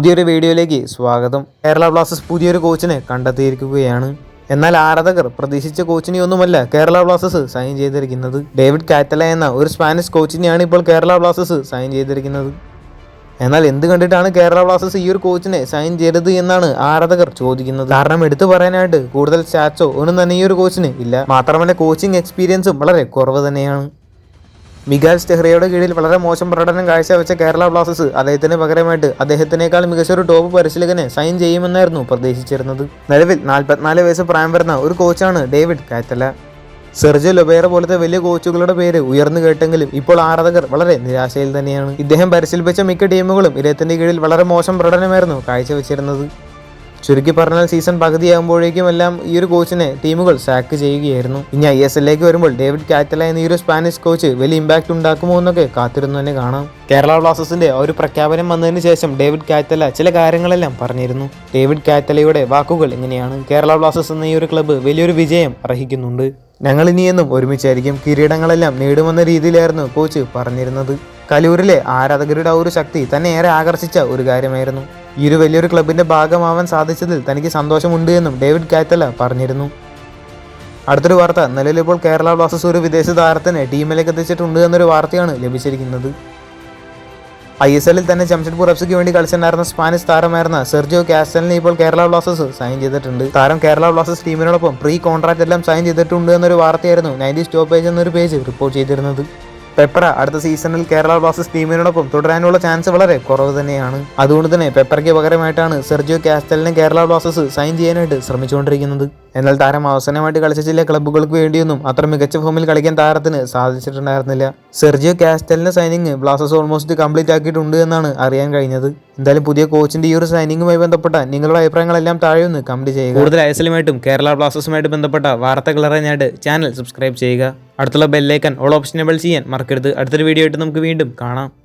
പുതിയൊരു വീഡിയോയിലേക്ക് സ്വാഗതം. കേരള ബ്ലാസ്റ്റേഴ്സ് പുതിയൊരു കോച്ചിനെ കണ്ടെത്തിയിരിക്കുകയാണ്. എന്നാൽ ആരാധകർ പ്രതീക്ഷിച്ച കോച്ചിനെയൊന്നുമല്ല കേരള ബ്ലാസ്റ്റേഴ്സ് സൈൻ ചെയ്തിരിക്കുന്നത്. ഡേവിഡ് കാറ്റല എന്ന ഒരു സ്പാനിഷ് കോച്ചിനെയാണ് ഇപ്പോൾ കേരള ബ്ലാസ്റ്റേഴ്സ് സൈൻ ചെയ്തിരിക്കുന്നത്. എന്നാൽ എന്ത് കണ്ടിട്ടാണ് കേരള ബ്ലാസ്റ്റേഴ്സ് ഈ ഒരു കോച്ചിനെ സൈൻ ചെയ്തത് എന്നാണ് ആരാധകർ ചോദിക്കുന്നത്. കാരണം എടുത്തു പറയാനായിട്ട് കൂടുതൽ സ്റ്റാറ്റ്സോ ഒന്നും തന്നെ ഈ ഒരു കോച്ചിന് ഇല്ല. മാത്രമല്ല കോച്ചിങ് എക്സ്പീരിയൻസും വളരെ കുറവ് തന്നെയാണ്. മിഗാൽ സ്റ്റെഹ്റയുടെ കീഴിൽ വളരെ മോശം പ്രകടനം കാഴ്ചവെച്ച കേരള ബ്ലാസ്റ്റേഴ്സ് അദ്ദേഹത്തിന് പകരമായിട്ട് അദ്ദേഹത്തിനേക്കാൾ മികച്ച ഒരു ടോപ്പ് പരിശീലകനെ സൈൻ ചെയ്യുമെന്നായിരുന്നു പ്രതീക്ഷിച്ചിരുന്നത്. നിലവിൽ നാൽപ്പത്തിനാല് വയസ്സ് പ്രായം വരുന്ന ഒരു കോച്ചാണ് ഡേവിഡ് കാറ്റല. സെർജോ ലൊബേറ പോലത്തെ വലിയ കോച്ചുകളുടെ പേര് ഉയർന്നു കേട്ടെങ്കിലും ഇപ്പോൾ ആരാധകർ വളരെ നിരാശയിൽ തന്നെയാണ്. ഇദ്ദേഹം പരിശീലിപ്പിച്ച മിക്ക ടീമുകളും ഇദ്ദേഹത്തിന്റെ കീഴിൽ വളരെ മോശം പ്രകടനമായിരുന്നു കാഴ്ചവെച്ചിരുന്നത്. ചുരുക്കി പറഞ്ഞാൽ സീസൺ പകുതിയാകുമ്പോഴേക്കും എല്ലാം ഈ ഒരു കോച്ചിനെ ടീമുകൾ സാക്ക് ചെയ്യുകയായിരുന്നു. ഇനി ഐ എസ് എല്ലിലേക്ക് വരുമ്പോൾ ഡേവിഡ് കാറ്റല എന്ന ഈ ഒരു സ്പാനിഷ് കോച്ച് വലിയ ഇമ്പാക്ട് ഉണ്ടാക്കുമോ എന്നൊക്കെ കാത്തിരുന്നു തന്നെ കാണാം. കേരള ബ്ലാസ്റ്റേഴ്സിന്റെ ഒരു പ്രഖ്യാപനം വന്നതിന് ശേഷം ഡേവിഡ് കാറ്റല ചില കാര്യങ്ങളെല്ലാം പറഞ്ഞിരുന്നു. ഡേവിഡ് കാറ്റലയുടെ വാക്കുകൾ ഇങ്ങനെയാണ്. കേരള ബ്ലാസ്റ്റേഴ്സ് എന്ന ഈ ഒരു ക്ലബ്ബ് വലിയൊരു വിജയം അർഹിക്കുന്നുണ്ട്. ഞങ്ങൾ ഇനിയെന്നും ഒരുമിച്ചായിരിക്കും കിരീടങ്ങളെല്ലാം നേടുമെന്ന രീതിയിലായിരുന്നു കോച്ച് പറഞ്ഞിരുന്നത്. കലൂരിലെ ആരാധകരുടെ ആ ഒരു ശക്തി തന്നെ ഏറെ ആകർഷിച്ച ഒരു കാര്യമായിരുന്നു. ഈ ഒരു വലിയൊരു ക്ലബിന്റെ ഭാഗമാവാൻ സാധിച്ചതിൽ തനിക്ക് സന്തോഷമുണ്ട് എന്നും ഡേവിഡ് കാറ്റല പറഞ്ഞിരുന്നു. അടുത്തൊരു വാർത്ത നിലവിലിപ്പോൾ കേരള ബ്ലാസ്റ്റേഴ്സ് ഒരു വിദേശ താരത്തിനെ ടീമിലേക്ക് എത്തിച്ചിട്ടുണ്ട് എന്നൊരു വാർത്തയാണ് ലഭിച്ചിരിക്കുന്നത്. ഐ എസ് എല്ലിൽ തന്നെ ജംഷഡ്പൂർ എഫ്സിക്ക് വേണ്ടി കളിച്ചിട്ടുണ്ടായിരുന്ന സ്പാനിഷ് താരമായിരുന്ന സെർജിയോ കാസ്റ്റലിനെ ഇപ്പോൾ കേരള ബ്ലാസ്റ്റേഴ്സ് സൈൻ ചെയ്തിട്ടുണ്ട്. താരം കേരള ബ്ലാസ്റ്റേഴ്സ് ടീമിനോടൊപ്പം പ്രീ കോൺട്രാക്ട് എല്ലാം സൈൻ ചെയ്തിട്ടുണ്ട് എന്നൊരു വാർത്തയായിരുന്നു നയന്റി സ്റ്റോപ്പേജ് പേജ് എന്നൊരു പേജ് റിപ്പോർട്ട് ചെയ്തിരുന്നത്. പെപ്പറ അടുത്ത സീസണിൽ കേരള ബ്ലാസ്റ്റേഴ്സ് ടീമിനോടൊപ്പം തുടരാനുള്ള ചാൻസ് വളരെ കുറവ് തന്നെയാണ്. അതുകൊണ്ട് തന്നെ പെപ്പറയ്ക്ക് പകരമായിട്ടാണ് സെർജിയോ കാസ്റ്റലിനെ കേരള ബ്ലാസ്റ്റേഴ്സ് സൈൻ ചെയ്യാനായിട്ട് ശ്രമിച്ചുകൊണ്ടിരിക്കുന്നത്. എന്നാൽ താരം അവസാനമായിട്ട് കളിച്ച ചില ക്ലബ്ബുകൾക്ക് വേണ്ടിയൊന്നും അത്ര മികച്ച ഫോമിൽ കളിക്കാൻ താരത്തിന് സാധിച്ചിട്ടുണ്ടായിരുന്നില്ല. സെർജിയോ കാസ്റ്റലിന്റെ സൈനിങ് ബ്ലാസ്റ്റേഴ്സ് ഓൾമോസ്റ്റ് കംപ്ലീറ്റ് ആക്കിയിട്ടുണ്ട് എന്നാണ് അറിയാൻ കഴിഞ്ഞത്. എന്തായാലും പുതിയ കോച്ചിന്റെ ഈ ഒരു സൈനിങ്ങുമായി ബന്ധപ്പെട്ട നിങ്ങളുടെ അഭിപ്രായങ്ങളെല്ലാം താഴെ ഒന്ന് കമന്റ് ചെയ്യുക. കൂടുതൽ ഐസലുമായിട്ടും കേരള ബ്ലാസ്റ്റേഴ്സുമായിട്ട് ബന്ധപ്പെട്ട വാർത്തകൾ അറിയാനായിട്ട് ചാനൽ സബ്സ്ക്രൈബ് ചെയ്യുക. അടുത്തുള്ള ബെല്ലൈക്കൻ ഓൾ ഓപ്ഷൻ എബിൾ ചെയ്യാൻ മറക്കരുത്. അടുത്തൊരു വീഡിയോ ആയിട്ട് നമുക്ക് വീണ്ടും കാണാം.